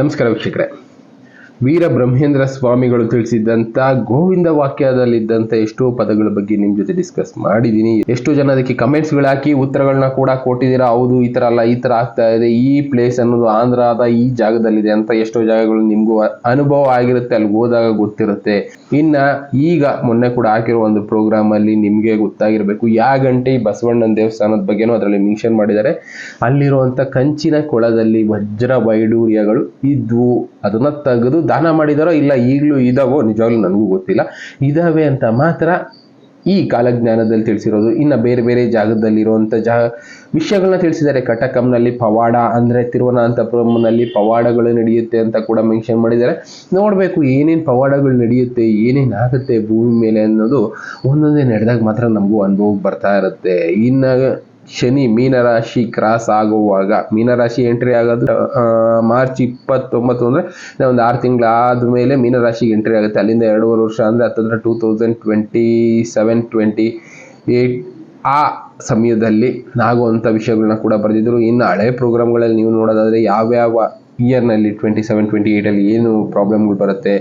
ನಮಸ್ಕಾರ ವೀಕ್ಷಕರೇ. ವೀರ ಬ್ರಹ್ಮೇಂದ್ರ ಸ್ವಾಮಿಗಳು ತಿಳಿಸಿದ್ದಂಥ ಗೋವಿಂದ ವಾಕ್ಯದಲ್ಲಿದ್ದಂಥ ಎಷ್ಟೋ ಪದಗಳ ಬಗ್ಗೆ ನಿಮ್ಮ ಜೊತೆ ಡಿಸ್ಕಸ್ ಮಾಡಿದ್ದೀನಿ ಎಷ್ಟೋ ಜನ ಅದಕ್ಕೆ ಕಮೆಂಟ್ಸ್ಗಳು ಹಾಕಿ ಉತ್ತರಗಳನ್ನ ಕೂಡ ಕೊಟ್ಟಿದ್ದೀರಾ, ಹೌದು, ಈ ಥರ ಅಲ್ಲ, ಈ ಥರ ಆಗ್ತಾ ಇದೆ, ಈ ಪ್ಲೇಸ್ ಅನ್ನೋದು ಆಂಧ್ರದ ಈ ಜಾಗದಲ್ಲಿದೆ ಅಂತ ಎಷ್ಟೋ ಜಾಗಗಳು ನಿಮಗೂ ಅನುಭವ ಆಗಿರುತ್ತೆ ಅಲ್ಲಿ ಹೋದಾಗ ಗೊತ್ತಿರುತ್ತೆ. ಇನ್ನ ಈಗ ಮೊನ್ನೆ ಕೂಡ ಹಾಕಿರೋ ಒಂದು ಪ್ರೋಗ್ರಾಮ್ ಅಲ್ಲಿ ನಿಮಗೆ ಗೊತ್ತಾಗಿರಬೇಕು ಯಾವ ಗಂಟೆ ಬಸವಣ್ಣನ ದೇವಸ್ಥಾನದ ಬಗ್ಗೆನೂ ಅದರಲ್ಲಿ ಮೆನ್ಷನ್ ಮಾಡಿದ್ದಾರೆ. ಅಲ್ಲಿರುವಂತ ಕಂಚಿನ ಕೊಳದಲ್ಲಿ ವಜ್ರ ವೈಡೂರ್ಯಗಳು ಇದ್ವು. ಅದನ್ನ ತೆಗೆದು ದಾನ ಮಾಡಿದಾರೋ ಇಲ್ಲ ಈಗಲೂ ಇದಾವೋ ನಿಜವಾಗ್ಲೂ ನನಗೂ ಗೊತ್ತಿಲ್ಲ. ಇದಾವೆ ಅಂತ ಮಾತ್ರ ಈ ಕಾಲಜ್ಞಾನದಲ್ಲಿ ತಿಳಿಸಿರೋದು. ಇನ್ನು ಬೇರೆ ಬೇರೆ ಜಾಗದಲ್ಲಿರುವಂಥ ಜಾ ವಿಷಯಗಳನ್ನ ತಿಳಿಸಿದ್ದಾರೆ. ಕಟಕಂನಲ್ಲಿ ಪವಾಡ ಅಂದರೆ ತಿರುವನಂತಪುರಂನಲ್ಲಿ ಪವಾಡಗಳು ನಡೆಯುತ್ತೆ ಅಂತ ಕೂಡ ಮೆನ್ಷನ್ ಮಾಡಿದ್ದಾರೆ. ನೋಡಬೇಕು ಏನೇನು ಪವಾಡಗಳು ನಡೆಯುತ್ತೆ, ಏನೇನು ಆಗುತ್ತೆ ಭೂಮಿ ಮೇಲೆ ಅನ್ನೋದು ಒಂದೊಂದೇ ನಡೆದಾಗ ಮಾತ್ರ ನಮಗೂ ಅನುಭವಕ್ಕೆ ಬರ್ತಾ ಇರುತ್ತೆ. ಇನ್ನು ಶನಿ ಮೀನರಾಶಿ ಕ್ರಾಸ್ ಆಗುವಾಗ, ಮೀನರಾಶಿ ಎಂಟ್ರಿ ಆಗೋದು ಮಾರ್ಚ್ ಇಪ್ಪತ್ತೊಂಬತ್ತು ಅಂದರೆ ಒಂದು ಆರು ತಿಂಗಳು ಆದಮೇಲೆ ಮೀನರಾಶಿಗೆ ಎಂಟ್ರಿ ಆಗುತ್ತೆ. ಅಲ್ಲಿಂದ ಎರಡೂವರೆ ವರ್ಷ ಅಂದರೆ ಹತ್ತತ್ರ two thousand twenty seven twenty eight ಆ ಸಮಯದಲ್ಲಿ ಆಗುವಂಥ ವಿಷಯಗಳನ್ನ ಕೂಡ ಬರೆದಿದ್ರು. ಇನ್ನು ಹಳೆ ಪ್ರೋಗ್ರಾಮ್ಗಳಲ್ಲಿ ನೀವು ನೋಡೋದಾದರೆ ಯಾವ್ಯಾವ ಇಯರ್ನಲ್ಲಿ ಟ್ವೆಂಟಿ ಸೆವೆನ್ ಟ್ವೆಂಟಿ ಏಯ್ಟಲ್ಲಿ ಏನು ಪ್ರಾಬ್ಲಮ್ಗಳು ಬರುತ್ತೆ,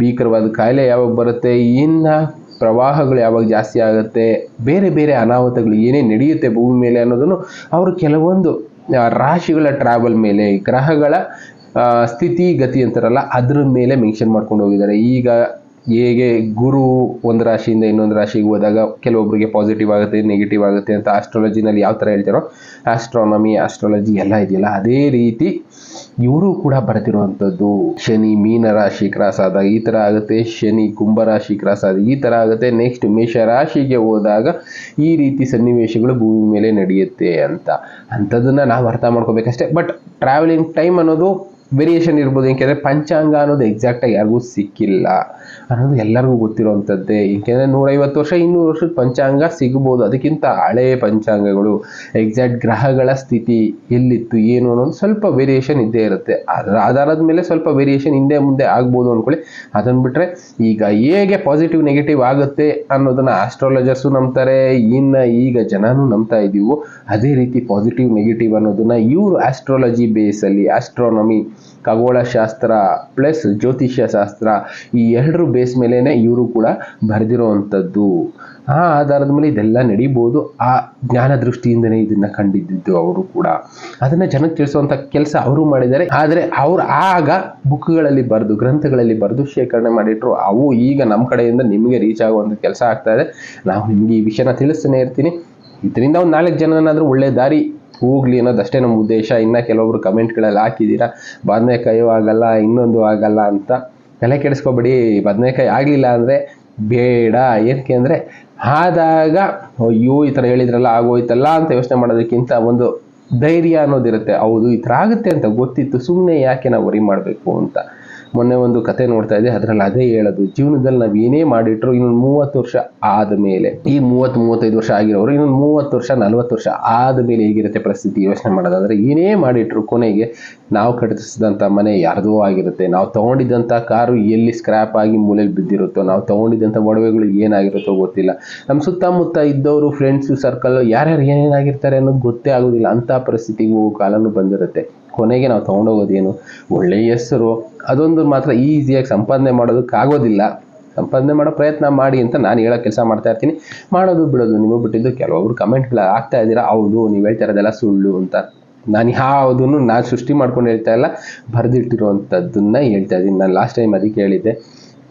ಭೀಕರವಾದ ಕಾಯಿಲೆ ಯಾವಾಗ ಬರುತ್ತೆ, ಇನ್ನು ಪ್ರವಾಹಗಳು ಯಾವಾಗ ಜಾಸ್ತಿ ಆಗುತ್ತೆ, ಬೇರೆ ಬೇರೆ ಅನಾಹುತಗಳು ಏನೇನು ನಡೆಯುತ್ತೆ ಭೂಮಿ ಮೇಲೆ ಅನ್ನೋದನ್ನು ಅವರು ಕೆಲವೊಂದು ರಾಶಿಗಳ ಟ್ರಾವೆಲ್ ಮೇಲೆ, ಗ್ರಹಗಳ ಸ್ಥಿತಿ ಗತಿ ಅಂತಾರಲ್ಲ, ಅದ್ರ ಮೇಲೆ ಮೆನ್ಷನ್ ಮಾಡ್ಕೊಂಡು ಹೋಗಿದ್ದಾರೆ. ಈಗ ಹೇಗೆ ಗುರು ಒಂದು ರಾಶಿಯಿಂದ ಇನ್ನೊಂದು ರಾಶಿಗೆ ಹೋದಾಗ ಕೆಲವೊಬ್ಬರಿಗೆ ಪಾಸಿಟಿವ್ ಆಗುತ್ತೆ ನೆಗೆಟಿವ್ ಆಗುತ್ತೆ ಅಂತ ಆಸ್ಟ್ರಾಲಜಿನಲ್ಲಿ ಯಾವ ಥರ ಹೇಳ್ತಾರೋ ಆಸ್ಟ್ರಾನಮಿ ಆಸ್ಟ್ರಾಲಜಿ ಎಲ್ಲ ಇದೆಯಲ್ಲ, ಅದೇ ರೀತಿ ಇವರು ಕೂಡ ಬರೆದಿರುವಂಥದ್ದು ಶನಿ ಮೀನ ರಾಶಿ ಕ್ರಾಸ್ ಆದಾಗ ಈ ಥರ ಆಗುತ್ತೆ, ಶನಿ ಕುಂಭ ರಾಶಿ ಕ್ರಾಸ್ ಆದಾಗ ಈ ಥರ ಆಗುತ್ತೆ. ನೆಕ್ಸ್ಟ್ ಮೇಷ ರಾಶಿಗೆ ಹೋದಾಗ ಈ ರೀತಿ ಸನ್ನಿವೇಶಗಳು ಭೂಮಿ ಮೇಲೆ ನಡೆಯುತ್ತೆ ಅಂತ. ಅಂಥದ್ದನ್ನು ನಾವು ಅರ್ಥ ಮಾಡ್ಕೋಬೇಕಷ್ಟೇ. ಬಟ್ ಟ್ರಾವೆಲಿಂಗ್ ಟೈಮ್ ಅನ್ನೋದು ವೇರಿಯೇಷನ್ ಇರ್ಬೋದು, ಏಕೆಂದರೆ ಪಂಚಾಂಗ ಅನ್ನೋದು ಎಕ್ಸಾಕ್ಟಾಗಿ ಯಾರಿಗೂ ಸಿಕ್ಕಿಲ್ಲ. ಅನ್ನೋದು ಎಲ್ಲರಿಗೂ ಗೊತ್ತಿರೋವಂಥದ್ದೇ. ಏಕೆಂದರೆ ನೂರೈವತ್ತು ವರ್ಷ, ಇನ್ನೂರು ವರ್ಷದ ಪಂಚಾಂಗ ಸಿಗ್ಬೋದು. ಅದಕ್ಕಿಂತ ಹಳೆಯ ಪಂಚಾಂಗಗಳು ಎಕ್ಸಾಕ್ಟ್ ಗ್ರಹಗಳ ಸ್ಥಿತಿ ಎಲ್ಲಿತ್ತು, ಏನು ಅನ್ನೋದು ಸ್ವಲ್ಪ ವೇರಿಯೇಷನ್ ಇದ್ದೇ ಇರುತ್ತೆ. ಅದರ ಆಧಾರದ ಮೇಲೆ ಸ್ವಲ್ಪ ವೇರಿಯೇಷನ್ ಹಿಂದೆ ಮುಂದೆ ಆಗ್ಬೋದು ಅಂದ್ಕೊಳ್ಳಿ ಅದನ್ನು ಬಿಟ್ಟರೆ ಈಗ ಹೇಗೆ ಪಾಸಿಟಿವ್ ನೆಗೆಟಿವ್ ಆಗುತ್ತೆ ಅನ್ನೋದನ್ನು ಆಸ್ಟ್ರಾಲಜರ್ಸು ನಂಬ್ತಾರೆ. ಇನ್ನು ಈಗ ಜನನೂ ನಂಬ್ತಾ ಇದ್ದೀವೋ ಅದೇ ರೀತಿ ಪಾಸಿಟಿವ್ ನೆಗೆಟಿವ್ ಅನ್ನೋದನ್ನು ಇವರು ಆಸ್ಟ್ರಾಲಜಿ ಬೇಸಲ್ಲಿ ಆಸ್ಟ್ರಾನಮಿ ಖಗೋಳಶಾಸ್ತ್ರ ಪ್ಲಸ್ ಜ್ಯೋತಿಷ್ಯ ಶಾಸ್ತ್ರ ಈ ಎರಡರ ಬೇಸ್ ಮೇಲೇ ಇವರು ಕೂಡ ಬರೆದಿರೋವಂಥದ್ದು. ಆ ಆಧಾರದ ಮೇಲೆ ಇದೆಲ್ಲ ನಡೀಬೋದು. ಆ ಜ್ಞಾನ ದೃಷ್ಟಿಯಿಂದನೇ ಇದನ್ನ ಕಂಡಿದ್ದು ಅವರು ಕೂಡ. ಅದನ್ನ ಜನಕ್ಕೆ ತಿಳಿಸುವಂತ ಕೆಲಸ ಅವರು ಮಾಡಿದ್ದಾರೆ. ಆದರೆ ಅವರು ಆಗ ಬುಕ್ಗಳಲ್ಲಿ ಬರೆದು, ಗ್ರಂಥಗಳಲ್ಲಿ ಬರೆದು ಶೇಖರಣೆ ಮಾಡಿಟ್ರು. ಅವು ಈಗ ನಮ್ಮ ಕಡೆಯಿಂದ ನಿಮಗೆ ರೀಚ್ ಆಗುವಂಥ ಕೆಲಸ ಆಗ್ತಾ ಇದೆ. ನಾವು ನಿಮಗೆ ಈ ವಿಷಯನ ತಿಳಿಸ್ತಾನೆ ಇರ್ತೀನಿ. ಇದರಿಂದ ಒಂದು ನಾಲ್ಕು ಜನನಾದರೂ ಒಳ್ಳೆ ದಾರಿ ಹೋಗ್ಲಿ ಅನ್ನೋದಷ್ಟೇ ನಮ್ಮ ಉದ್ದೇಶ. ಇನ್ನು ಕೆಲವೊಬ್ರು ಕಮೆಂಟ್ಗಳಲ್ಲಿ ಹಾಕಿದ್ದೀರಾ ಬದನೆಕಾಯಿ ಆಗಲ್ಲ, ಇನ್ನೊಂದು ಆಗಲ್ಲ ಅಂತ ತಲೆ ಕೆಡಿಸ್ಕೊಬೇಡಿ. ಬದನೆಕಾಯಿ ಆಗಲಿಲ್ಲ ಅಂದರೆ ಬೇಡ. ಏನಕ್ಕೆ ಅಂದರೆ ಆದಾಗ, ಅಯ್ಯೋ, ಈ ಥರ ಹೇಳಿದ್ರಲ್ಲ, ಆಗೋಯ್ತಲ್ಲ ಅಂತ ಯೋಚನೆ ಮಾಡೋದಕ್ಕಿಂತ ಒಂದು ಧೈರ್ಯ ಅನ್ನೋದಿರುತ್ತೆ. ಹೌದು, ಈ ಥರ ಆಗುತ್ತೆ ಅಂತ ಗೊತ್ತಿತ್ತು. ಸುಮ್ಮನೆ ಯಾಕೆ ನಾವು ವರಿ ಮಾಡಬೇಕು ಅಂತ. ಮೊನ್ನೆ ಒಂದು ಕತೆ ನೋಡ್ತಾ ಇದ್ದೆ, ಅದರಲ್ಲಿ ಅದೇ ಹೇಳೋದು, ಜೀವನದಲ್ಲಿ ನಾವು ಏನೇ ಮಾಡಿಟ್ರು ಇನ್ನೊಂದು ಮೂವತ್ತು ವರ್ಷ ಆದಮೇಲೆ, ಈ ಮೂವತ್ತು ಮೂವತ್ತೈದು ವರ್ಷ ಆಗಿರೋರು ಇನ್ನೊಂದು ಮೂವತ್ತು ವರ್ಷ, ನಲ್ವತ್ತು ವರ್ಷ ಆದಮೇಲೆ ಹೇಗಿರುತ್ತೆ ಪರಿಸ್ಥಿತಿ ಯೋಚನೆ ಮಾಡೋದಾದ್ರೆ ಏನೇ ಮಾಡಿಟ್ರು ಕೊನೆಗೆ ನಾವು ಕಟ್ಟಿಸಿದಂಥ ಮನೆ ಯಾರ್ದೋ ಆಗಿರುತ್ತೆ, ನಾವು ತಗೊಂಡಿದ್ದಂಥ ಕಾರು ಎಲ್ಲಿ ಸ್ಕ್ರ್ಯಾಪ್ ಆಗಿ ಮೂಲೆಯಲ್ಲಿ ಬಿದ್ದಿರುತ್ತೋ, ನಾವು ತಗೊಂಡಿದ್ದಂಥ ಒಡವೆಗಳು ಏನಾಗಿರುತ್ತೋ ಗೊತ್ತಿಲ್ಲ. ನಮ್ಮ ಸುತ್ತಮುತ್ತ ಇದ್ದವರು ಫ್ರೆಂಡ್ಸು ಸರ್ಕಲ್ ಯಾರ್ಯಾರು ಏನೇನಾಗಿರ್ತಾರೆ ಅನ್ನೋದು ಗೊತ್ತೇ ಆಗೋದಿಲ್ಲ. ಅಂಥ ಪರಿಸ್ಥಿತಿಗೂ ಕಾಲನೂ ಬಂದಿರುತ್ತೆ. ಕೊನೆಗೆ ನಾವು ತೊಗೊಂಡೋಗೋದೇನು? ಒಳ್ಳೆಯ ಹೆಸರು. ಅದೊಂದು ಮಾತ್ರ ಈಸಿಯಾಗಿ ಸಂಪಾದನೆ ಮಾಡೋದಕ್ಕಾಗೋದಿಲ್ಲ. ಸಂಪಾದನೆ ಮಾಡೋ ಪ್ರಯತ್ನ ಮಾಡಿ ಅಂತ ನಾನು ಹೇಳೋ ಕೆಲಸ ಮಾಡ್ತಾ ಇರ್ತೀನಿ. ಮಾಡೋದು ಬಿಡೋದು, ನೀವು ಬಿಟ್ಟಿದ್ದು ಕೆಲವೊಬ್ರು ಕಮೆಂಟ್ಗಳು ಆಗ್ತಾ ಇದ್ದೀರಾ, ಹೌದು, ನೀವು ಹೇಳ್ತಾ ಇರೋದೆಲ್ಲ ಸುಳ್ಳು ಅಂತ. ನಾನು ಯಾವುದನ್ನು, ನಾನು ಸೃಷ್ಟಿ ಮಾಡ್ಕೊಂಡು ಹೇಳ್ತಾ ಇಲ್ಲ ಬರೆದಿಟ್ಟಿರುವಂಥದ್ದನ್ನ ಹೇಳ್ತಾ ಇದ್ದೀನಿ. ನಾನು ಲಾಸ್ಟ್ ಟೈಮ್ ಅದಕ್ಕೆ ಹೇಳಿದ್ದೆ.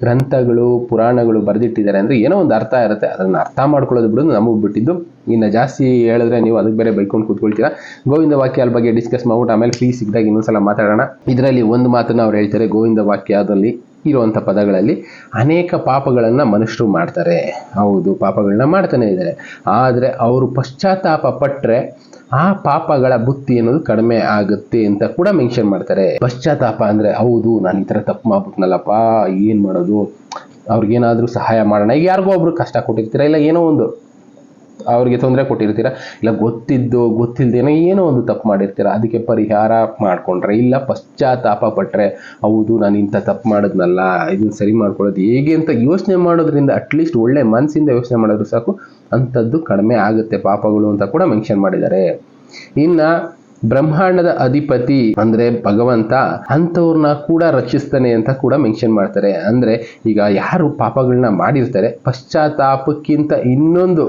ಗ್ರಂಥಗಳು, ಪುರಾಣಗಳು ಬರೆದಿಟ್ಟಿದ್ದಾರೆ ಅಂದರೆ ಏನೋ ಒಂದು ಅರ್ಥ ಇರುತ್ತೆ. ಅದನ್ನು ಅರ್ಥ ಮಾಡ್ಕೊಳ್ಳೋದು ಬಿಡೋದು ನಮಗೆ ಬಿಟ್ಟಿದ್ದು. ಇನ್ನು ಜಾಸ್ತಿ ಹೇಳಿದ್ರೆ ನೀವು ಅದಕ್ಕೆ ಬೇರೆ ಬೈಕೊಂಡು ಕೂತ್ಕೊಳ್ತೀರಾ. ಗೋವಿಂದ ವಾಕ್ಯದ ಬಗ್ಗೆ ಡಿಸ್ಕಸ್ ಮಾಡ್ಬಿಟ್ಟು ಆಮೇಲೆ ಫ್ರೀ ಸಿಕ್ಕಿದಾಗ ಇನ್ನೊಂದ್ಸಲ ಮಾತಾಡೋಣ. ಇದರಲ್ಲಿ ಒಂದು ಮಾತನ್ನು ಅವ್ರು ಹೇಳ್ತಾರೆ, ಗೋವಿಂದ ವಾಕ್ಯದಲ್ಲಿ ಇರುವಂಥ ಪದಗಳಲ್ಲಿ ಅನೇಕ ಪಾಪಗಳನ್ನು ಮನುಷ್ಯರು ಮಾಡ್ತಾರೆ. ಹೌದು, ಪಾಪಗಳನ್ನ ಮಾಡ್ತಾನೆ ಇದ್ದಾರೆ. ಆದರೆ ಅವರು ಪಶ್ಚಾತ್ತಾಪ ಪಟ್ಟರೆ ಆ ಪಾಪಗಳ ಬುತ್ತಿ ಅನ್ನೋದು ಕಡಿಮೆ ಆಗುತ್ತೆ ಅಂತ ಕೂಡ ಮೆನ್ಷನ್ ಮಾಡ್ತಾರೆ. ಪಶ್ಚಾತ್ತಾಪ ಅಂದ್ರೆ, ಹೌದು, ನಾನು ಈ ತರ ತಪ್ಪು ಮಾಡ್ಬಿಟ್ನಲ್ಲಪ್ಪ, ಏನ್ ಮಾಡೋದು? ಅವ್ರಿಗೇನಾದ್ರೂ ಸಹಾಯ ಮಾಡೋಣ. ಈಗ ಯಾರಿಗೋ ಒಬ್ರು ಕಷ್ಟ ಕೊಟ್ಟಿರ್ತೀರಾ? ಇಲ್ಲ ಏನೋ ಒಂದು ಅವ್ರಿಗೆ ತೊಂದರೆ ಕೊಟ್ಟಿರ್ತೀರ? ಇಲ್ಲ ಗೊತ್ತಿದ್ದು, ಗೊತ್ತಿಲ್ದೇನೋ ಏನೋ ಒಂದು ತಪ್ಪು ಮಾಡಿರ್ತೀರ? ಅದಕ್ಕೆ ಪರಿಹಾರ ಮಾಡ್ಕೊಂಡ್ರೆ, ಇಲ್ಲ ಪಶ್ಚಾತ್ತಾಪ ಪಟ್ಟರೆ ಹೌದು, ನಾನು ಇಂಥ ತಪ್ಪು ಮಾಡಿದ್ನಲ್ಲ, ಇದನ್ನ ಸರಿ ಮಾಡ್ಕೊಳ್ಳೋದು ಹೇಗೆ ಅಂತ ಯೋಚನೆ ಮಾಡೋದ್ರಿಂದ ಅಟ್ಲೀಸ್ಟ್ ಒಳ್ಳೆ ಮನಸ್ಸಿಂದ ಯೋಚನೆ ಮಾಡಿದ್ರು ಸಾಕು. ಅಂಥದ್ದು ಕಡಿಮೆ ಆಗುತ್ತೆ ಪಾಪಗಳು ಅಂತ ಕೂಡ ಮೆನ್ಷನ್ ಮಾಡಿದ್ದಾರೆ. ಇನ್ನು ಬ್ರಹ್ಮಾಂಡದ ಅಧಿಪತಿ ಅಂದ್ರೆ ಭಗವಂತ ಅಂಥವ್ರನ್ನ ಕೂಡ ರಕ್ಷಿಸ್ತಾನೆ ಅಂತ ಕೂಡ ಮೆನ್ಷನ್ ಮಾಡ್ತಾರೆ. ಅಂದ್ರೆ ಈಗ ಯಾರು ಪಾಪಗಳನ್ನ ಮಾಡಿರ್ತಾರೆ, ಪಶ್ಚಾತ್ತಾಪಕ್ಕಿಂತ ಇನ್ನೊಂದು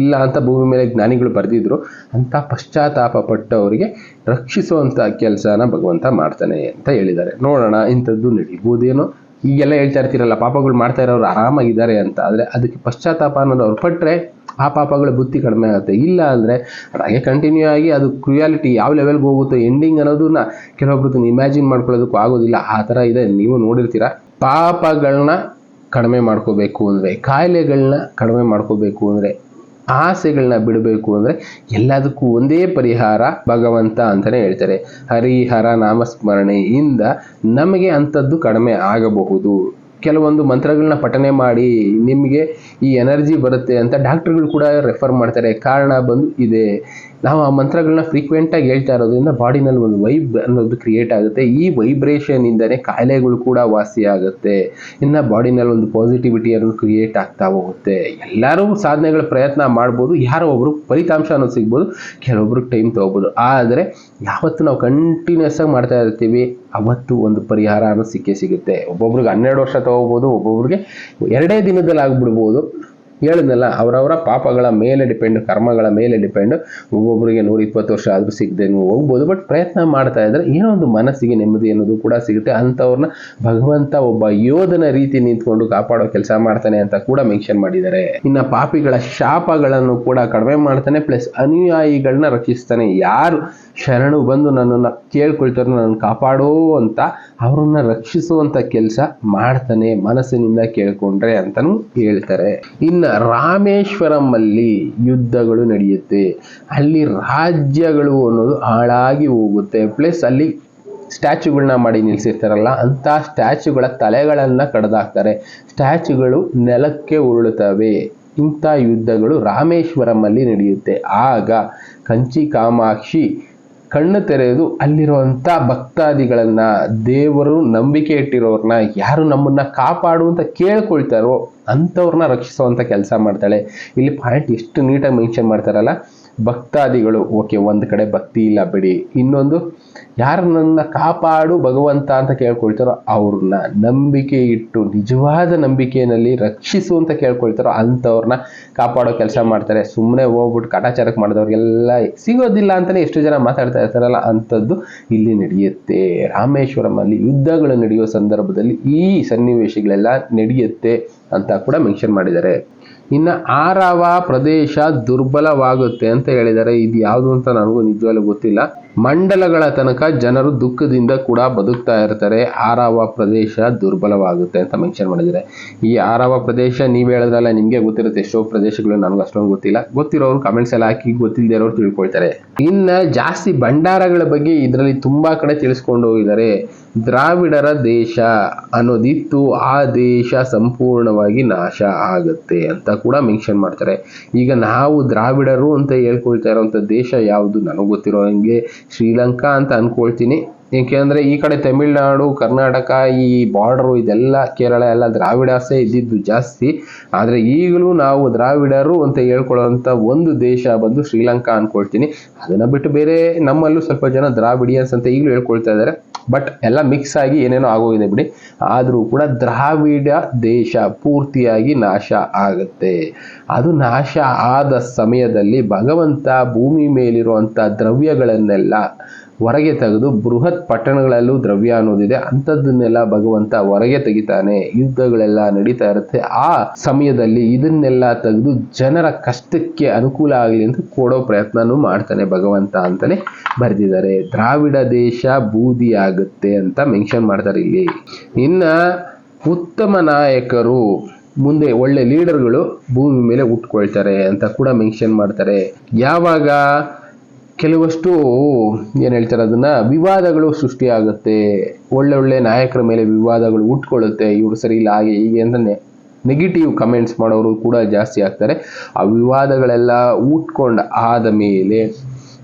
ಇಲ್ಲ ಅಂತ ಭೂಮಿ ಮೇಲೆ ಜ್ಞಾನಿಗಳು ಬರೆದಿದ್ರು ಅಂತ ಪಶ್ಚಾತ್ತಾಪ ಪಟ್ಟವರಿಗೆ ರಕ್ಷಿಸುವಂತ ಕೆಲಸನ ಭಗವಂತ ಮಾಡ್ತಾನೆ ಅಂತ ಹೇಳಿದ್ದಾರೆ. ನೋಡೋಣ ಇಂಥದ್ದು ನಡಿಬೋದೇನೋ ಈಗೆಲ್ಲ ಹೇಳ್ತಾ ಇರ್ತೀರಲ್ಲ, ಪಾಪಗಳು ಮಾಡ್ತಾ ಇರೋರು ಆರಾಮಾಗಿದ್ದಾರೆ ಅಂತ. ಆದರೆ ಅದಕ್ಕೆ ಪಶ್ಚಾತ್ತಾಪ ಅನ್ನೋದು ಅವ್ರು ಪಟ್ಟರೆ ಆ ಪಾಪಗಳ ಬುತ್ತಿ ಕಡಿಮೆ ಆಗುತ್ತೆ. ಇಲ್ಲ ಅಂದರೆ ಹಾಗೆ ಕಂಟಿನ್ಯೂ ಆಗಿ ಅದು ಕ್ರಿಯಾಲಿಟಿ ಯಾವ ಲೆವೆಲ್ಗೆ ಹೋಗುತ್ತೋ ಎಂಡಿಂಗ್ ಅನ್ನೋದನ್ನ ಕೆಲವೊಬ್ರದ್ದು ಇಮ್ಯಾಜಿನ್ ಮಾಡ್ಕೊಳ್ಳೋದಕ್ಕೂ ಆಗೋದಿಲ್ಲ. ಆ ಥರ ಇದೆ. ನೀವು ನೋಡಿರ್ತೀರ? ಪಾಪಗಳನ್ನ ಕಡಿಮೆ ಮಾಡ್ಕೋಬೇಕು ಅಂದರೆ ಕಾಯಿಲೆಗಳನ್ನ ಕಡಿಮೆ ಮಾಡ್ಕೋಬೇಕು ಅಂದರೆ ಆಸೆಗಳನ್ನ ಬಿಡಬೇಕು ಅಂದರೆ ಎಲ್ಲದಕ್ಕೂ ಒಂದೇ ಪರಿಹಾರ ಭಗವಂತ ಅಂತಲೇ ಹೇಳ್ತಾರೆ. ಹರಿಹರ ನಾಮಸ್ಮರಣೆಯಿಂದ ನಮಗೆ ಅಂಥದ್ದು ಕಡಿಮೆ ಆಗಬಹುದು. ಕೆಲವೊಂದು ಮಂತ್ರಗಳನ್ನ ಪಠನೆ ಮಾಡಿ ನಿಮಗೆ ಈ ಎನರ್ಜಿ ಬರುತ್ತೆ ಅಂತ ಡಾಕ್ಟರ್ಗಳು ಕೂಡ ರೆಫರ್ ಮಾಡ್ತಾರೆ. ಕಾರಣ ಬಂದು ಇದೆ. ನಾವು ಆ ಮಂತ್ರಗಳನ್ನ ಫ್ರೀಕ್ವೆಂಟಾಗಿ ಹೇಳ್ತಾ ಇರೋದ್ರಿಂದ ಬಾಡಿನಲ್ಲಿ ಒಂದು ವೈಬ್ ಅನ್ನೋದು ಕ್ರಿಯೇಟ್ ಆಗುತ್ತೆ. ಈ ವೈಬ್ರೇಷನ್ ಇಂದನೇ ಕಾಯಿಲೆಗಳು ಕೂಡ ವಾಸಿ ಆಗುತ್ತೆ. ಇನ್ನು ಬಾಡಿನಲ್ಲಿ ಒಂದು ಪಾಸಿಟಿವಿಟಿ ಅನ್ನೋದು ಕ್ರಿಯೇಟ್ ಆಗ್ತಾ ಹೋಗುತ್ತೆ. ಎಲ್ಲರೂ ಸಾಧನೆಗಳ ಪ್ರಯತ್ನ ಮಾಡ್ಬೋದು. ಯಾರೋ ಒಬ್ರು ಫಲಿತಾಂಶ ಅನ್ನೋದು ಸಿಗ್ಬೋದು. ಕೆಲವೊಬ್ರು ಟೈಮ್ ತಗೋಬೋದು. ಆದರೆ ಯಾವತ್ತು ನಾವು ಕಂಟಿನ್ಯೂಸ್ ಆಗಿ ಮಾಡ್ತಾ ಇರ್ತೀವಿ, ಅವತ್ತು ಒಂದು ಪರಿಹಾರ ಅನ್ನೋದು ಸಿಕ್ಕೇ ಸಿಗುತ್ತೆ. ಒಬ್ಬೊಬ್ರಿಗೆ ಹನ್ನೆರಡು ವರ್ಷ ತಗೋಬೋದು, ಒಬ್ಬೊಬ್ರಿಗೆ ಎರಡೇ ದಿನದಲ್ಲಿ ಆಗ್ಬಿಡ್ಬೋದು. ಹೇಳಿದ್ನಲ್ಲ, ಅವರವರ ಪಾಪಗಳ ಮೇಲೆ ಡಿಪೆಂಡ್ ಕರ್ಮಗಳ ಮೇಲೆ ಡಿಪೆಂಡ್ ಒಬ್ಬೊಬ್ಬರಿಗೆ ನೂರ ಇಪ್ಪತ್ತು ವರ್ಷ ಆದರೂ ಸಿಗದೆ ನೀವು ಹೋಗ್ಬೋದು ಬಟ್ ಪ್ರಯತ್ನ ಮಾಡ್ತಾ ಇದ್ರೆ ಏನೋ ಒಂದು ಮನಸ್ಸಿಗೆ ನೆಮ್ಮದಿ ಅನ್ನೋದು ಕೂಡ ಸಿಗುತ್ತೆ. ಅಂಥವ್ರನ್ನ ಭಗವಂತ ಒಬ್ಬ ಯೋಧನ ರೀತಿ ನಿಂತ್ಕೊಂಡು ಕಾಪಾಡೋ ಕೆಲಸ ಮಾಡ್ತಾನೆ ಅಂತ ಕೂಡ ಮೆನ್ಷನ್ ಮಾಡಿದ್ದಾರೆ. ಇನ್ನು ಪಾಪಿಗಳ ಶಾಪಗಳನ್ನು ಕೂಡ ಕಡಿಮೆ ಮಾಡ್ತಾನೆ ಪ್ಲಸ್ ಅನುಯಾಯಿಗಳನ್ನ ರಕ್ಷಿಸ್ತಾನೆ. ಯಾರು ಶರಣು ಬಂದು ನನ್ನನ್ನು ಕೇಳ್ಕೊಳ್ತಾರೆ, ನನ್ನನ್ನು ಕಾಪಾಡೋ ಅಂತ, ಅವರನ್ನು ರಕ್ಷಿಸುವಂಥ ಕೆಲಸ ಮಾಡ್ತಾನೆ ಮನಸ್ಸಿನಿಂದ ಕೇಳ್ಕೊಂಡ್ರೆ ಅಂತಲೂ ಹೇಳ್ತಾರೆ. ಇನ್ನು ರಾಮೇಶ್ವರಂ ಅಲ್ಲಿ ಯುದ್ಧಗಳು ನಡೆಯುತ್ತೆ. ಅಲ್ಲಿ ರಾಜ್ಯಗಳು ಅನ್ನೋದು ಹಾಳಾಗಿ ಹೋಗುತ್ತೆ. ಪ್ಲಸ್ ಅಲ್ಲಿ ಸ್ಟ್ಯಾಚ್ಯೂಗಳನ್ನ ಮಾಡಿ ನಿಲ್ಲಿಸಿರ್ತಾರಲ್ಲ ಅಂತ ಸ್ಟ್ಯಾಚುಗಳ ತಲೆಗಳನ್ನು ಕಡ್ದಾಕ್ತಾರೆ. ಸ್ಟ್ಯಾಚುಗಳು ನೆಲಕ್ಕೆ ಉರುಳುತ್ತವೆ. ಇಂಥ ಯುದ್ಧಗಳು ರಾಮೇಶ್ವರಂ ಅಲ್ಲಿ ನಡೆಯುತ್ತೆ. ಆಗ ಕಂಚಿ ಕಾಮಾಕ್ಷಿ ಕಣ್ಣು ತೆರೆದು ಅಲ್ಲಿರುವಂಥ ಭಕ್ತಾದಿಗಳನ್ನ, ದೇವರು ನಂಬಿಕೆ ಇಟ್ಟಿರೋರನ್ನ ಯಾರು ನಮ್ಮನ್ನ ಕಾಪಾಡು ಅಂತ ಕೇಳ್ಕೊಳ್ತಾರೋ ಅಂಥವ್ರನ್ನ ರಕ್ಷಿಸುವಂಥ ಕೆಲಸ ಮಾಡ್ತಾಳೆ. ಇಲ್ಲಿ ಪಾಯಿಂಟ್ ಎಷ್ಟು ನೀಟಾಗಿ ಮೆನ್ಷನ್ ಮಾಡ್ತಾರಲ್ಲ, ಭಕ್ತಾದಿಗಳು. ಓಕೆ ಒಂದು ಕಡೆ ಭಕ್ತಿ ಇಲ್ಲ ಬಿಡಿ. ಇನ್ನೊಂದು ಯಾರು ನನ್ನ ಕಾಪಾಡು ಭಗವಂತ ಅಂತ ಕೇಳ್ಕೊಳ್ತಾರೋ ಅವ್ರನ್ನ ನಂಬಿಕೆ ಇಟ್ಟು ನಿಜವಾದ ನಂಬಿಕೆಯಲ್ಲಿ ರಕ್ಷಿಸು ಅಂತ ಕೇಳ್ಕೊಳ್ತಾರೋ ಅಂಥವ್ರನ್ನ ಕಾಪಾಡೋ ಕೆಲಸ ಮಾಡ್ತಾರೆ. ಸುಮ್ಮನೆ ಹೋಗ್ಬಿಟ್ಟು ಕಟಾಚಾರಕ್ಕೆ ಮಾಡಿದವ್ರಿಗೆಲ್ಲ ಸಿಗೋದಿಲ್ಲ ಅಂತಲೇ ಎಷ್ಟು ಜನ ಮಾತಾಡ್ತಾ ಇರ್ತಾರಲ್ಲ, ಅಂಥದ್ದು ಇಲ್ಲಿ ನಡೆಯುತ್ತೆ. ರಾಮೇಶ್ವರಮಲ್ಲಿ ಯುದ್ಧಗಳು ನಡೆಯುವ ಸಂದರ್ಭದಲ್ಲಿ ಈ ಸನ್ನಿವೇಶಗಳೆಲ್ಲ ನಡೆಯುತ್ತೆ ಅಂತ ಕೂಡ ಮೆನ್ಷನ್ ಮಾಡಿದ್ದಾರೆ. ಇನ್ನು ಆರವ ಪ್ರದೇಶ ದುರ್ಬಲವಾಗುತ್ತೆ ಅಂತ ಹೇಳಿದ್ದಾರೆ. ಇದು ಯಾವುದು ಅಂತ ನನಗೂ ನಿಜವಾಗ್ಲೂ ಗೊತ್ತಿಲ್ಲ. ಮಂಡಲಗಳ ತನಕ ಜನರು ದುಃಖದಿಂದ ಕೂಡ ಬದುಕ್ತಾ ಇರ್ತಾರೆ. ಆರಾವ ಪ್ರದೇಶ ದುರ್ಬಲವಾಗುತ್ತೆ ಅಂತ ಮೆನ್ಷನ್ ಮಾಡಿದ್ದಾರೆ. ಈ ಆರಾವ ಪ್ರದೇಶ ನೀವು ಹೇಳಿದ್ರಲ್ಲ ನಿಮಗೆ ಗೊತ್ತಿರುತ್ತೆ ಎಷ್ಟೋ ಪ್ರದೇಶಗಳು ನನಗೆ ಅಷ್ಟೊಂದು ಗೊತ್ತಿಲ್ಲ. ಗೊತ್ತಿರೋರು ಕಮೆಂಟ್ಸ್ ಎಲ್ಲ ಹಾಕಿ ಗೊತ್ತಿಲ್ಲದೆ ಇರೋರು ತಿಳ್ಕೊಳ್ತಾರೆ. ಇನ್ನ ಜಾಸ್ತಿ ಭಂಡಾರಗಳ ಬಗ್ಗೆ ಇದರಲ್ಲಿ ತುಂಬಾ ಕಡೆ ತಿಳಿಸ್ಕೊಂಡು ಹೋಗಿದ್ದಾರೆ. ದ್ರಾವಿಡರ ದೇಶ ಅನ್ನೋದಿತ್ತು. ಆ ದೇಶ ಸಂಪೂರ್ಣವಾಗಿ ನಾಶ ಆಗುತ್ತೆ ಅಂತ ಕೂಡ ಮೆನ್ಷನ್ ಮಾಡ್ತಾರೆ. ಈಗ ನಾವು ದ್ರಾವಿಡರು ಅಂತ ಹೇಳ್ಕೊಳ್ತಾ ಇರೋವಂಥ ದೇಶ ಯಾವುದು ನನಗೆ ಗೊತ್ತಿರೋ ಹಂಗೆ. ಶ್ರೀಲಂಕಾ ಅಂತ ಅಂದ್ಕೊಳ್ತೀನಿ ಏಕೆಂದರೆ ಈ ಕಡೆ ತಮಿಳ್ನಾಡು, ಕರ್ನಾಟಕ, ಈ ಬಾರ್ಡರು ಇದೆಲ್ಲ ಕೇರಳ ಎಲ್ಲ ದ್ರಾವಿಡಾಸೇ ಇದ್ದಿದ್ದು ಜಾಸ್ತಿ. ಆದರೆ ಈಗಲೂ ನಾವು ದ್ರಾವಿಡರು ಅಂತ ಹೇಳ್ಕೊಳ್ಳೋಂಥ ಒಂದು ದೇಶ ಬಂದು ಶ್ರೀಲಂಕಾ ಅಂದ್ಕೊಳ್ತೀನಿ ಅದನ್ನು ಬಿಟ್ಟು ಬೇರೆ ನಮ್ಮಲ್ಲೂ ಸ್ವಲ್ಪ ಜನ ದ್ರಾವಿಡಿಯನ್ಸ್ ಅಂತ ಈಗಲೂ ಹೇಳ್ಕೊಳ್ತಾ ಇದ್ದಾರೆ. ಬಟ್ ಎಲ್ಲ ಮಿಕ್ಸ್ ಆಗಿ ಏನೇನೋ ಆಗೋಗಿದೆ ಬಿಡಿ. ಆದರೂ ಕೂಡ ದ್ರಾವಿಡ ದೇಶ ಪೂರ್ತಿಯಾಗಿ ನಾಶ ಆಗುತ್ತೆ. ಅದು ನಾಶ ಆದ ಸಮಯದಲ್ಲಿ ಭಗವಂತ ಭೂಮಿ ಮೇಲಿರುವಂಥ ದ್ರವ್ಯಗಳನ್ನೆಲ್ಲ ಹೊರಗೆ ತೆಗೆದು ಬೃಹತ್ ಪಟ್ಟಣಗಳಲ್ಲೂ ದ್ರವ್ಯ ಅನ್ನೋದಿದೆ. ಅಂಥದ್ದನ್ನೆಲ್ಲ ಭಗವಂತ ಹೊರಗೆ ತೆಗಿತಾನೆ. ಯುದ್ಧಗಳೆಲ್ಲ ನಡೀತಾ ಇರುತ್ತೆ. ಆ ಸಮಯದಲ್ಲಿ ಇದನ್ನೆಲ್ಲ ತೆಗೆದು ಜನರ ಕಷ್ಟಕ್ಕೆ ಅನುಕೂಲ ಆಗಲಿ ಅಂತ ಕೊಡೋ ಪ್ರಯತ್ನನೂ ಮಾಡ್ತಾನೆ ಭಗವಂತ ಅಂತಲೇ ಬರೆದಿದ್ದಾರೆ. ದ್ರಾವಿಡ ದೇಶ ಬೂದಿ ಆಗುತ್ತೆ ಅಂತ ಮೆನ್ಷನ್ ಮಾಡ್ತಾರೆ ಇಲ್ಲಿ. ಇನ್ನ ಉತ್ತಮ ನಾಯಕರು, ಮುಂದೆ ಒಳ್ಳೆ ಲೀಡರ್ಗಳು ಭೂಮಿ ಮೇಲೆ ಉಟ್ಕೊಳ್ತಾರೆ ಅಂತ ಕೂಡ ಮೆನ್ಷನ್ ಮಾಡ್ತಾರೆ. ಯಾವಾಗ? ಕೆಲವಷ್ಟು, ಏನು ಹೇಳ್ತಾರೆ ಅದನ್ನು, ವಿವಾದಗಳು ಸೃಷ್ಟಿಯಾಗುತ್ತೆ. ಒಳ್ಳೆ ಒಳ್ಳೆ ನಾಯಕರ ಮೇಲೆ ವಿವಾದಗಳು ಉಟ್ಕೊಳ್ಳುತ್ತೆ. ಇವರು ಸರಿ ಇಲ್ಲ, ಹಾಗೆ ಹೀಗೆ ಅಂತಲೇ ನೆಗೆಟಿವ್ ಕಮೆಂಟ್ಸ್ ಮಾಡೋರು ಕೂಡ ಜಾಸ್ತಿ ಆಗ್ತಾರೆ. ಆ ವಿವಾದಗಳೆಲ್ಲ ಉಟ್ಕೊಂಡು ಆದ ಮೇಲೆ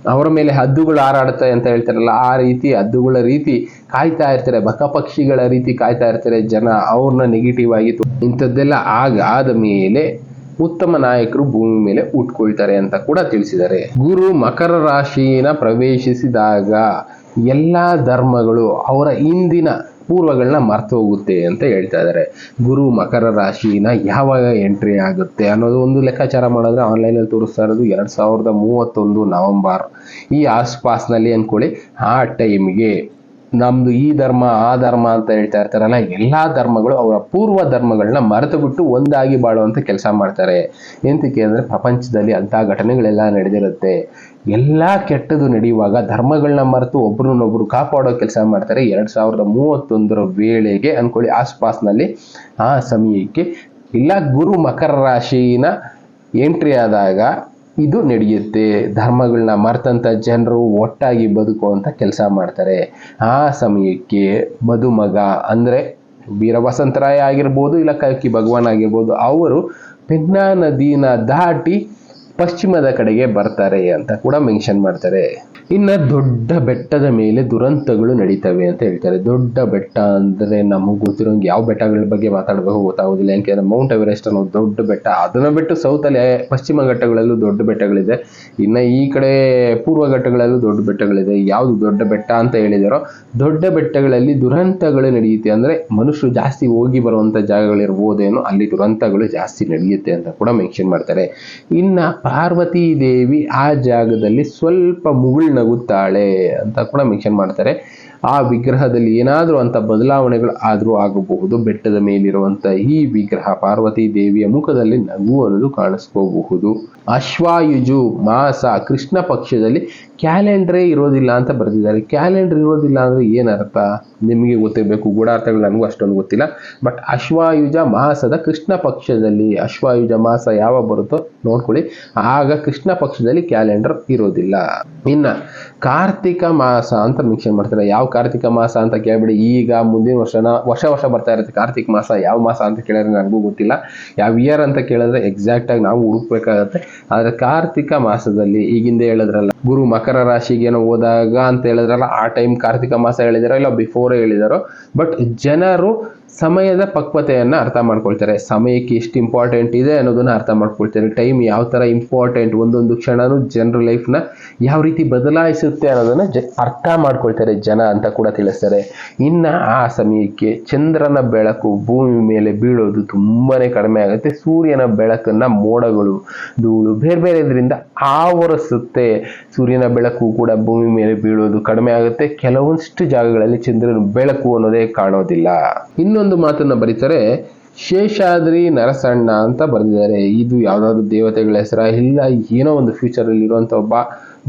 ಅವರ ಮೇಲೆ ಹದ್ದುಗಳು ಹಾರಾಡುತ್ತೆ ಅಂತ ಹೇಳ್ತಾರಲ್ಲ, ಆ ರೀತಿ ಹದ್ದುಗಳ ರೀತಿ ಕಾಯ್ತಾ ಇರ್ತಾರೆ. ಬಕ ಪಕ್ಷಿಗಳ ರೀತಿ ಕಾಯ್ತಾ ಇರ್ತಾರೆ ಜನ. ಅವ್ರನ್ನ ನೆಗೆಟಿವ್ ಆಗಿ ತು- ಇಂಥದ್ದೆಲ್ಲ ಆಗ ಆದ ಮೇಲೆ ಉತ್ತಮ ನಾಯಕರು ಭೂಮಿ ಮೇಲೆ ಉಟ್ಕೊಳ್ತಾರೆ ಅಂತ ಕೂಡ ತಿಳಿಸಿದ್ದಾರೆ. ಗುರು ಮಕರ ರಾಶಿನ ಪ್ರವೇಶಿಸಿದಾಗ ಎಲ್ಲ ಧರ್ಮಗಳು ಅವರ ಇಂದಿನ ಪೂರ್ವಗಳನ್ನ ಮರ್ತು ಹೋಗುತ್ತೆ ಅಂತ ಹೇಳ್ತಾ ಇದ್ದಾರೆ. ಗುರು ಮಕರ ರಾಶಿನ ಯಾವಾಗ ಎಂಟ್ರಿ ಆಗುತ್ತೆ ಅನ್ನೋದು ಒಂದು ಲೆಕ್ಕಾಚಾರ ಮಾಡಿದ್ರೆ ಆನ್ಲೈನಲ್ಲಿ ತೋರಿಸ್ತಾ ಇರೋದು ಎರಡು ಸಾವಿರದ ಮೂವತ್ತೊಂದು ನವೆಂಬರ್. ಈ ಆಸ್ಪಾಸ್ನಲ್ಲಿ ಅಂದ್ಕೊಳ್ಳಿ, ಆ ಟೈಮ್ಗೆ ನಮ್ದು ಈ ಧರ್ಮ, ಆ ಧರ್ಮ ಅಂತ ಹೇಳ್ತಾ ಇರ್ತಾರಲ್ಲ, ಎಲ್ಲಾ ಧರ್ಮಗಳು ಅವರ ಪೂರ್ವ ಧರ್ಮಗಳನ್ನ ಮರೆತು ಬಿಟ್ಟು ಒಂದಾಗಿ ಬಾಳುವಂತ ಕೆಲಸ ಮಾಡ್ತಾರೆ. ಎಂತಕ್ಕೆ ಅಂದ್ರೆ ಪ್ರಪಂಚದಲ್ಲಿ ಅಂತ ಘಟನೆಗಳೆಲ್ಲ ನಡೆದಿರುತ್ತೆ. ಎಲ್ಲಾ ಕೆಟ್ಟದು ನಡೆಯುವಾಗ ಧರ್ಮಗಳನ್ನ ಮರೆತು ಒಬ್ರನ್ನೊಬ್ರು ಕಾಪಾಡೋ ಕೆಲಸ ಮಾಡ್ತಾರೆ. ಎರಡ್ ಸಾವಿರದ ಮೂವತ್ತೊಂದರ ವೇಳೆಗೆ ಅನ್ಕೊಳ್ಳಿ, ಆಸ್ಪಾಸ್ನಲ್ಲಿ ಆ ಸಮಯಕ್ಕೆ ಇಲ್ಲ ಗುರು ಮಕರ ರಾಶಿನ ಎಂಟ್ರಿ ಆದಾಗ ಇದು ನಡೆಯುತ್ತೆ. ಧರ್ಮಗಳನ್ನ ಮರ್ತಂಥ ಜನರು ಒಟ್ಟಾಗಿ ಬದುಕುವಂಥ ಕೆಲಸ ಮಾಡ್ತಾರೆ. ಆ ಸಮಯಕ್ಕೆ ಮದುಮಗ ಅಂದರೆ ವೀರ ವಸಂತರಾಯ ಆಗಿರ್ಬೋದು, ಇಲ್ಲ ಕಲ್ಕಿ ಭಗವಾನ್ ಆಗಿರ್ಬೋದು, ಅವರು ಪೆನ್ನಾ ನದಿನ ದಾಟಿ ಪಶ್ಚಿಮದ ಕಡೆಗೆ ಬರ್ತಾರೆ ಅಂತ ಕೂಡ ಮೆನ್ಷನ್ ಮಾಡ್ತಾರೆ. ಇನ್ನ ದೊಡ್ಡ ಬೆಟ್ಟದ ಮೇಲೆ ದುರಂತಗಳು ನಡೀತವೆ ಅಂತ ಹೇಳ್ತಾರೆ. ದೊಡ್ಡ ಬೆಟ್ಟ ಅಂದ್ರೆ ನಮಗೆ ಗೊತ್ತಿರೋಂಗೆ ಯಾವ ಬೆಟ್ಟಗಳ ಬಗ್ಗೆ ಮಾತಾಡಬೇಕು ಗೊತ್ತಾಗೋದಿಲ್ಲ. ಯಾಕೆಂದ್ರೆ ಮೌಂಟ್ ಎವರೆಸ್ಟ್ ಅನ್ನೋ ದೊಡ್ಡ ಬೆಟ್ಟ, ಅದನ್ನ ಬಿಟ್ಟು ಸೌತ್ ಅಲ್ಲಿ ಪಶ್ಚಿಮ ಘಟ್ಟಗಳಲ್ಲೂ ದೊಡ್ಡ ಬೆಟ್ಟಗಳಿದೆ. ಇನ್ನ ಈ ಕಡೆ ಪೂರ್ವ ಘಟ್ಟಗಳಲ್ಲೂ ದೊಡ್ಡ ಬೆಟ್ಟಗಳಿದೆ. ಯಾವ್ದು ದೊಡ್ಡ ಬೆಟ್ಟ ಅಂತ ಹೇಳಿದಾರೋ, ದೊಡ್ಡ ಬೆಟ್ಟಗಳಲ್ಲಿ ದುರಂತಗಳು ನಡೆಯುತ್ತೆ ಅಂದ್ರೆ ಮನುಷ್ಯರು ಜಾಸ್ತಿ ಹೋಗಿ ಬರುವಂತ ಜಾಗಗಳಿರ್ಬೋದೇನೋ ಅಲ್ಲಿ ದುರಂತಗಳು ಜಾಸ್ತಿ ನಡೆಯುತ್ತೆ ಅಂತ ಕೂಡ ಮೆನ್ಷನ್ ಮಾಡ್ತಾರೆ. ಇನ್ನ ಪಾರ್ವತಿ ದೇವಿ ಆ ಜಾಗದಲ್ಲಿ ಸ್ವಲ್ಪ ಮುಗುಳ್ನಗುತ್ತಾಳೆ ಅಂತ ಕೂಡ ಮೆನ್ಷನ್ ಮಾಡ್ತಾರೆ. ಆ ವಿಗ್ರಹದಲ್ಲಿ ಏನಾದರೂ ಅಂತ ಬದಲಾವಣೆಗಳು ಆದರೂ ಆಗಬಹುದು. ಬೆಟ್ಟದ ಮೇಲಿರುವಂತ ಈ ವಿಗ್ರಹ ಪಾರ್ವತಿ ದೇವಿಯ ಮುಖದಲ್ಲಿ ನಗು ಅನ್ನೋದು ಕಾಣಿಸ್ಕೋಬಹುದು. ಅಶ್ವಾಯುಜು ಮಾಸ ಕೃಷ್ಣ ಪಕ್ಷದಲ್ಲಿ ಕ್ಯಾಲೆಂಡ್ರೇ ಇರೋದಿಲ್ಲ ಅಂತ ಬರೆದಿದ್ದಾರೆ. ಕ್ಯಾಲೆಂಡರ್ ಇರೋದಿಲ್ಲ ಅಂದರೆ ಏನರ್ಥ? ನಿಮಗೆ ಗೊತ್ತಿರಬೇಕು ಗೂಢಾರ್ಥಗಳು ನನಗೂ ಅಷ್ಟೊಂದು ಗೊತ್ತಿಲ್ಲ. ಬಟ್ ಅಶ್ವಾಯುಜ ಮಾಸದ ಕೃಷ್ಣ ಪಕ್ಷದಲ್ಲಿ, ಅಶ್ವಾಯುಜ ಮಾಸ ಯಾವಾಗ ಬರುತ್ತೋ ನೋಡ್ಕೊಳ್ಳಿ. ಆಗ ಕೃಷ್ಣ ಪಕ್ಷದಲ್ಲಿ ಕ್ಯಾಲೆಂಡರ್ ಇರೋದಿಲ್ಲ. ಇನ್ನ ಕಾರ್ತಿಕ ಮಾಸ ಅಂತ ಮೆನ್ಷನ್ ಮಾಡ್ತಾರೆ. ಯಾವ ಕಾರ್ತಿಕ ಮಾಸ ಅಂತ ಕೇಳಬೇಡಿ. ಈಗ ಮುಂದಿನ ವರ್ಷನ, ವರ್ಷ ವರ್ಷ ಬರ್ತಾ ಇರುತ್ತೆ ಕಾರ್ತಿಕ ಮಾಸ. ಯಾವ ಮಾಸ ಅಂತ ಕೇಳಿದ್ರೆ ನನಗೂ ಗೊತ್ತಿಲ್ಲ. ಯಾವ ಇಯರ್ ಅಂತ ಕೇಳಿದ್ರೆ ಎಕ್ಸಾಕ್ಟ್ ಆಗಿ ನಾವು ಹುಡುಕ್ಬೇಕಾಗತ್ತೆ. ಆದ್ರೆ ಕಾರ್ತಿಕ ಮಾಸದಲ್ಲಿ ಈಗಿಂದ ಹೇಳಿದ್ರಲ್ಲ, ಗುರು ಮಕರ ರಾಶಿಗೆ ಏನೋ ಹೋದಾಗ ಅಂತ ಹೇಳಿದ್ರಲ್ಲ, ಆ ಟೈಮ್ ಕಾರ್ತಿಕ ಮಾಸ ಹೇಳಿದಾರೋ ಇಲ್ಲ ಬಿಫೋರ್ ಹೇಳಿದಾರೋ ಬಟ್ ಜನರು ಸಮಯದ ಪಕ್ವತೆಯನ್ನು ಅರ್ಥ ಮಾಡ್ಕೊಳ್ತಾರೆ. ಸಮಯಕ್ಕೆ ಎಷ್ಟು ಇಂಪಾರ್ಟೆಂಟ್ ಇದೆ ಅನ್ನೋದನ್ನ ಅರ್ಥ ಮಾಡ್ಕೊಳ್ತಾರೆ. ಟೈಮ್ ಯಾವ ತರ ಇಂಪಾರ್ಟೆಂಟ್ ಒಂದೊಂದು ಕ್ಷಣನು ಜನರ ಲೈಫ್ನ ಯಾವ ರೀತಿ ಬದಲಾಯಿಸುತ್ತೆ ಅನ್ನೋದನ್ನ ಜ, ಅರ್ಥ ಮಾಡ್ಕೊಳ್ತಾರೆ ಜನ ಅಂತ ಕೂಡ ತಿಳಿಸ್ತಾರೆ. ಇನ್ನ ಆ ಸಮಯಕ್ಕೆ ಚಂದ್ರನ ಬೆಳಕು ಭೂಮಿ ಮೇಲೆ ಬೀಳೋದು ತುಂಬಾನೇ ಕಡಿಮೆ ಆಗುತ್ತೆ. ಸೂರ್ಯನ ಬೆಳಕನ್ನ ಮೋಡಗಳು, ಧೂಳು ಬೇರೆ ಬೇರೆ ಇದರಿಂದ ಆವರಿಸುತ್ತೆ. ಸೂರ್ಯನ ಬೆಳಕು ಕೂಡ ಭೂಮಿ ಮೇಲೆ ಬೀಳೋದು ಕಡಿಮೆ ಆಗುತ್ತೆ. ಕೆಲವೊಂದಿಷ್ಟು ಜಾಗಗಳಲ್ಲಿ ಚಂದ್ರನ ಬೆಳಕು ಅನ್ನೋದೇ ಕಾಣೋದಿಲ್ಲ. ಇನ್ನೊಂದು ಮಾತನ್ನು ಬರೀತಾರೆ, ಶೇಷಾದ್ರಿ ನರಸಣ್ಣ ಅಂತ ಬರೆದಿದ್ದಾರೆ. ಇದು ಯಾವ್ದಾದ್ರು ದೇವತೆಗಳ ಹೆಸರ? ಇಲ್ಲ, ಏನೋ ಒಂದು ಫ್ಯೂಚರ್ ಅಲ್ಲಿ ಇರುವಂತ ಒಬ್ಬ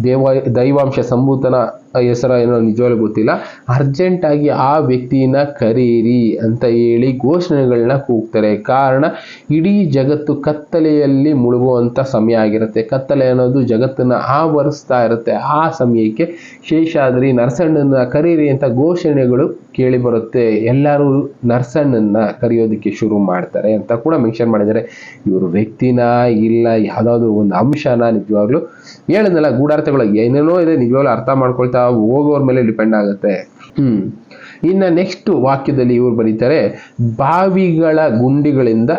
ದೇವ, ದೈವಾಂಶ ಸಂಭೂತನ ಹೆಸರ ಏನೋ ನಿಜವಾಗ್ಲೂ ಗೊತ್ತಿಲ್ಲ. ಅರ್ಜೆಂಟ್ ಆಗಿ ಆ ವ್ಯಕ್ತಿನ ಕರೀರಿ ಅಂತ ಹೇಳಿ ಘೋಷಣೆಗಳನ್ನ ಕೂಗ್ತಾರೆ. ಕಾರಣ, ಇಡೀ ಜಗತ್ತು ಕತ್ತಲೆಯಲ್ಲಿ ಮುಳುಗುವಂತ ಸಮಯ ಆಗಿರುತ್ತೆ. ಕತ್ತಲೆ ಅನ್ನೋದು ಜಗತ್ತನ್ನ ಆವರಿಸ್ತಾ ಇರುತ್ತೆ. ಆ ಸಮಯಕ್ಕೆ ಶೇಷಾದ್ರಿ ನರಸಣ್ಣನ ಕರೀರಿ ಅಂತ ಘೋಷಣೆಗಳು ಕೇಳಿ ಬರುತ್ತೆ. ಎಲ್ಲರೂ ನರ್ಸಣ್ಣನ್ನ ಕರೆಯೋದಕ್ಕೆ ಶುರು ಮಾಡ್ತಾರೆ ಅಂತ ಕೂಡ ಮೆನ್ಷನ್ ಮಾಡಿದ್ದಾರೆ. ಇವರು ವ್ಯಕ್ತಿನ ಇಲ್ಲ, ಯಾವ್ದಾದ್ರು ಒಂದು ಅಂಶನ ನಿಜವಾಗ್ಲೂ ಹೇಳಿದ್ನಲ್ಲ ಗೂಢಾರ್ಥಗಳು. ಏನೇನೋ ಇದೆ, ನಿಜವಾಗ್ಲೂ ಅರ್ಥ ಮಾಡ್ಕೊಳ್ತಾ ಹೋಗೋರ್ ಮೇಲೆ ಡಿಪೆಂಡ್ ಆಗುತ್ತೆ. ಹ್ಮ್. ಇನ್ನ ನೆಕ್ಸ್ಟ್ ವಾಕ್ಯದಲ್ಲಿ ಇವ್ರು ಬರೀತಾರೆ, ಬಾವಿಗಳ ಗುಂಡಿಗಳಿಂದ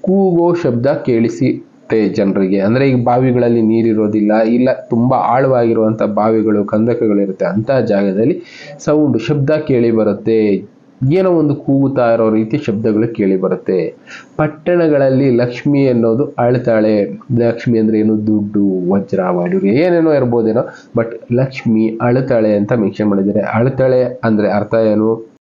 ಕೂಗೋ ಶಬ್ದ ಕೇಳಿಸುತ್ತೆ ಜನರಿಗೆ. ಅಂದ್ರೆ ಈಗ ಬಾವಿಗಳಲ್ಲಿ ನೀರಿರೋದಿಲ್ಲ, ಇಲ್ಲ ತುಂಬಾ ಆಳವಾಗಿರುವಂತ ಬಾವಿಗಳು, ಕಂದಕಗಳಿರುತ್ತೆ ಅಂತ ಜಾಗದಲ್ಲಿ ಸೌಂಡ್ ಶಬ್ದ ಕೇಳಿ ಬರುತ್ತೆ. ಏನೋ ಒಂದು ಕೂಗುತ್ತಾ ಇರೋ ರೀತಿ ಶಬ್ದಗಳು ಕೇಳಿ ಬರುತ್ತೆ. ಪಟ್ಟಣಗಳಲ್ಲಿ ಲಕ್ಷ್ಮಿ ಅನ್ನೋದು ಅಳ್ತಾಳೆ. ಲಕ್ಷ್ಮಿ ಅಂದ್ರೆ ಏನು? ದುಡ್ಡು, ವಜ್ರ ವೈಡೂರ್ಯ ಏನೇನೋ ಇರ್ಬೋದೇನೋ. ಬಟ್ ಲಕ್ಷ್ಮಿ ಅಳ್ತಾಳೆ ಅಂತ ಮೆನ್ಷನ್ ಮಾಡಿದ್ದಾರೆ. ಅಳ್ತಾಳೆ ಅಂದ್ರೆ ಅರ್ಥ ಏನು?